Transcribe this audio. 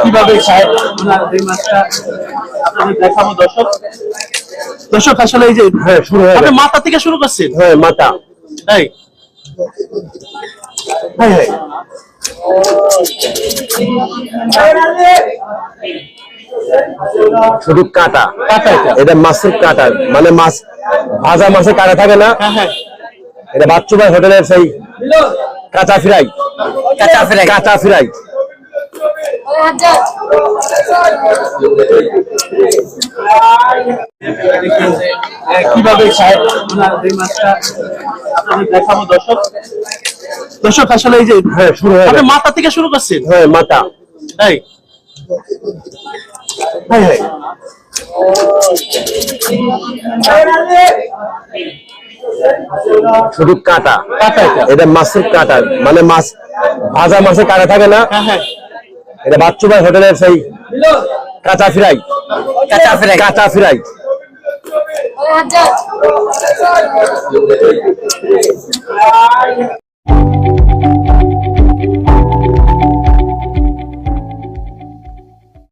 কীভাবে সাহেব ওনার এই মাছটা আপনাদের দেখাবো দর্শক। দর্শক আসলে এই যে হ্যাঁ শুরু হয়ে আপনি মাথা থেকে শুরু করছেন হ্যাঁ মাথা। তাই হ্যাঁ হ্যাঁ। শুধু কাটা। কাটা এটা। এটা মাছের কাটা মানে মাছ ভাজা মাছের কাটা থাকে না? হ্যাঁ এটা বাচ্চুবাই হোটেলের সেই কাঁচা ফ্রাই। কাঁচা ফ্রাই। কাঁচা ফ্রাই। কীভাবে দেখাবো দর্শক? দর্শক আসলে এই যে হ্যাঁ শুরু হয়ে মাথা থেকে শুরু করছেন? হ্যাঁ মাথা। তাই হ্যাঁ হ্যাঁ শুধু কাটা। কাটা এটা। এটা মাছের কাটা। মানে মাছ ভাজা মাছের কাটা থাকে না? হ্যাঁ বাচ্চু এটা বাচ্চুবাই হোটেলের সেই কাঁচা ফ্রাই। কাঁচা ফ্রাই। কাঁচা ফ্রাই।